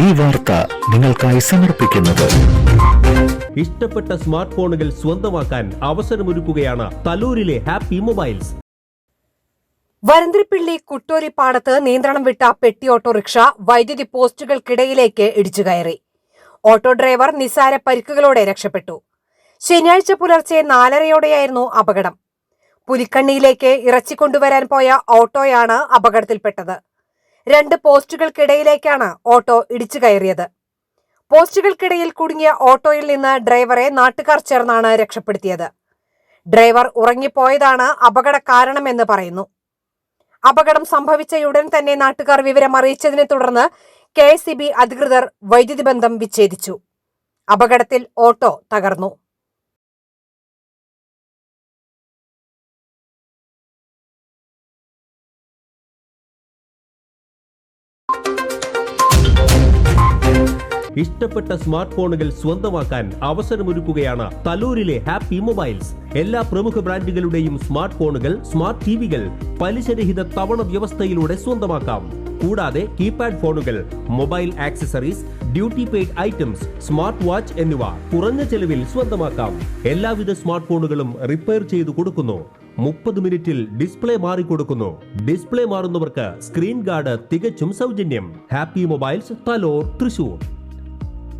ഈ വാർത്ത നിങ്ങൾക്കായി സമർപ്പിക്കുന്നത്. ഇഷ്ടപ്പെട്ട സ്മാർട്ട് ഫോണുകൾ സ്വന്തമാക്കാൻ അവസരമൊരുക്കുകയാണ് തലൂരിലെ ഹാപ്പി മൊബൈൽസ്. വരന്തിരിപ്പിള്ളി കുട്ടൂരിപ്പാടത്ത് നിയന്ത്രണം വിട്ട പെട്ടി ഓട്ടോറിക്ഷ വൈദ്യുതി പോസ്റ്റുകൾക്കിടയിലേക്ക് ഇടിച്ചു കയറി. ഓട്ടോ ഡ്രൈവർ നിസാര പരിക്കുകളോടെ രക്ഷപ്പെട്ടു. ശനിയാഴ്ച പുലർച്ചെ നാലരയോടെയായിരുന്നു അപകടം. പുലിക്കണ്ണിയിലേക്ക് ഇറച്ചിക്കൊണ്ടുവരാൻ പോയ ഓട്ടോയാണ് അപകടത്തിൽപ്പെട്ടത്. രണ്ട് പോസ്റ്റുകൾക്കിടയിലേക്കാണ് ഓട്ടോ ഇടിച്ചു കയറിയത്. പോസ്റ്റുകൾക്കിടയിൽ കുടുങ്ങിയ ഓട്ടോയിൽ നിന്ന് ഡ്രൈവറെ നാട്ടുകാർ ചേർന്നാണ് രക്ഷപ്പെടുത്തിയത്. ഡ്രൈവർ ഉറങ്ങിപ്പോയതാണ് അപകട കാരണമെന്ന് പറയുന്നു. അപകടം സംഭവിച്ചയുടൻ തന്നെ നാട്ടുകാർ വിവരം അറിയിച്ചതിനെ തുടർന്ന് കെ അധികൃതർ വൈദ്യുതി ബന്ധം വിച്ഛേദിച്ചു. അപകടത്തിൽ ഓട്ടോ തകർന്നു. ഇഷ്ടപ്പെട്ട സ്മാർട്ട് ഫോണുകൾ സ്വന്തമാക്കാൻ അവസരമൊരുക്കുകയാണ് തലൂരിലെ ഹാപ്പി മൊബൈൽസ്. എല്ലാ പ്രമുഖ ബ്രാൻഡുകളുടെയും സ്മാർട്ട് ഫോണുകൾ സ്മാർട്ട് ടിവികൾ പലിശരഹിത തവണ വ്യവസ്ഥയിലൂടെ സ്വന്തമാക്കാം. കൂടാതെ കീപാഡ് ഫോണുകൾ mobile accessories duty paid items smart watch എന്നിവ കുറഞ്ഞ ചെലവിൽ സ്വന്തമാക്കാം. എല്ലാവിധ സ്മാർട്ട് ഫോണുകളും റിപ്പയർ ചെയ്തു കൊടുക്കുന്നു. മുപ്പത് മിനിറ്റിൽ ഡിസ്പ്ലേ മാറിക്കൊടുക്കുന്നു ഡിസ്പ്ലേ മാറുന്നവർക്ക് സ്ക്രീൻ ഗാർഡ് തികച്ചും സൗജന്യം. Happy mobiles Thalore Thrissur.